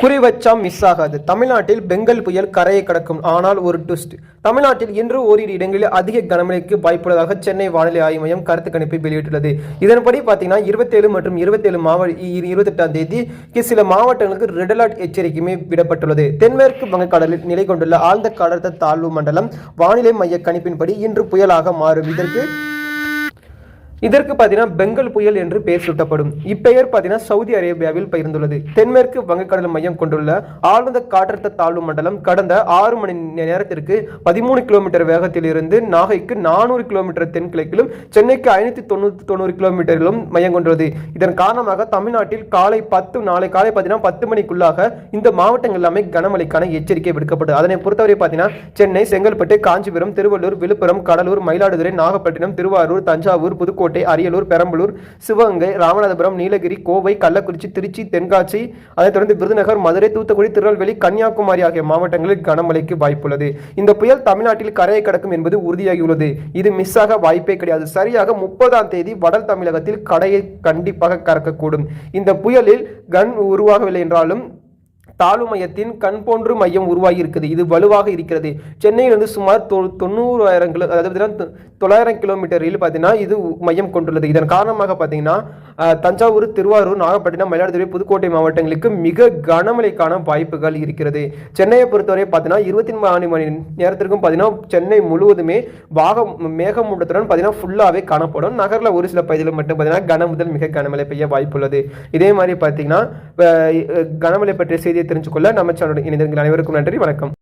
குறி மிஸ் ஆகாது. தமிழ்நாட்டில் பெங்கல் புயல் கரையை கடக்கும். ஆனால் ஒரு ட்விஸ்ட் தமிழ்நாட்டில் இன்று ஓரிரு இடங்களில் அதிக கனமழைக்கு வாய்ப்புள்ளதாக சென்னை வானிலை ஆய்வு மையம் கருத்து கணிப்பை வெளியிட்டுள்ளது. இதன்படி பார்த்தீங்கன்னா இருபத்தேழு மற்றும் இருபத்தேழு மாவட்ட இருபத்தெட்டாம் தேதிக்கு சில மாவட்டங்களுக்கு ரெட் அலர்ட் எச்சரிக்கையுமே விடப்பட்டுள்ளது. தென்மேற்கு வங்கக்கடலில் நிலை கொண்டுள்ள ஆழ்ந்த கடற்த தாழ்வு மண்டலம் வானிலை மைய கணிப்பின்படி இன்று புயலாக மாறும். இதற்கு இதற்கு பார்த்தீங்கன்னா பெங்கல் புயல் என்று பெயர் சூட்டப்படும். இப்பெயர் பார்த்தீங்கன்னா சவுதி அரேபியாவில் பகிர்ந்துள்ளது தென்மேற்கு வங்கக்கடல் மையம் கொண்டுள்ள ஆழ்ந்த காற்றழுத்த தாழ்வு மண்டலம் கடந்த ஆறு மணி நேரத்திற்கு பதிமூணு கிலோமீட்டர் வேகத்தில் இருந்து நாகைக்கு நானூறு கிலோமீட்டர் தென்கிழக்கிலும் சென்னைக்கு ஐநூத்தி தொண்ணூத்தி தொண்ணூறு கிலோமீட்டரிலும் மையம் கொண்டுள்ளது. இதன் காரணமாக தமிழ்நாட்டில் காலை பத்து நாளை காலை பார்த்தீங்கன்னா பத்து மணிக்குள்ளாக இந்த மாவட்டங்கள் எல்லாமே கனமழைக்கான எச்சரிக்கை விடுக்கப்பட்டது. அதனை பொறுத்தவரை பார்த்தீங்கன்னா சென்னை செங்கல்பட்டு காஞ்சிபுரம் திருவள்ளூர் விழுப்புரம் கடலூர் மயிலாடுதுறை நாகப்பட்டினம் திருவாரூர் தஞ்சாவூர் புதுக்கோட்டை அரியலூர் பெரம்பலூர் சிவகங்கை ராமநாதபுரம் நீலகிரி கோவை கள்ளக்குறிச்சி திருச்சி தென்காசி அதைத் தொடர்ந்து விருதுநகர் மதுரை தூத்துக்குடி திருநெல்வேலி கன்னியாகுமரி ஆகிய மாவட்டங்களில் கனமழைக்கு வாய்ப்புள்ளது. இந்த புயல் தமிழ்நாட்டில் கரையை கடக்கும் என்பது உறுதியாகியுள்ளது. இது மிஸ் ஆக வாய்ப்பே கிடையாது. சரியாக முப்பதாம் தேதி வடல் தமிழகத்தில் கடையை கண்டிப்பாக கறக்கக்கூடும் இந்த புயலில் கன் உருவாகவில்லை என்றாலும் தாழ்வு மையத்தின் கண் போன்று மையம் உருவாகி இருக்குது இது வலுவாக இருக்கிறது. சென்னையிலிருந்து சுமார் தொ தொண்ணூறாயிரம் கிலோ அதாவது பார்த்தீங்கன்னா தொள்ளாயிரம் கிலோமீட்டரில் பார்த்தீங்கன்னா இது மையம் கொண்டுள்ளது. இதன் காரணமாக பார்த்தீங்கன்னா தஞ்சாவூர் திருவாரூர் நாகப்பட்டினம் மயிலாடுதுறை புதுக்கோட்டை மாவட்டங்களுக்கு மிக கனமழைக்கான வாய்ப்புகள் இருக்கிறது. சென்னையை பொறுத்தவரை பார்த்தீங்கன்னா இருபத்தி நாலு மணி நேரத்திற்கும் பார்த்தீங்கன்னா சென்னை முழுவதுமே வாக மேகமூட்டத்துடன் பார்த்தீங்கன்னா ஃபுல்லாகவே காணப்படும். நகரில் ஒரு சில பகுதிகளில் மட்டும் பார்த்தீங்கன்னா கன முதல் மிக கனமழை பெய்ய வாய்ப்புள்ளது. இதே மாதிரி பார்த்தீங்கன்னா கனமழை பற்றிய செய்தியை தெரிஞ்சுக்கொள்ள நம்ம சேனலுடன் இணைந்திருக்கிற அனைவருக்கும் நன்றி. வணக்கம்.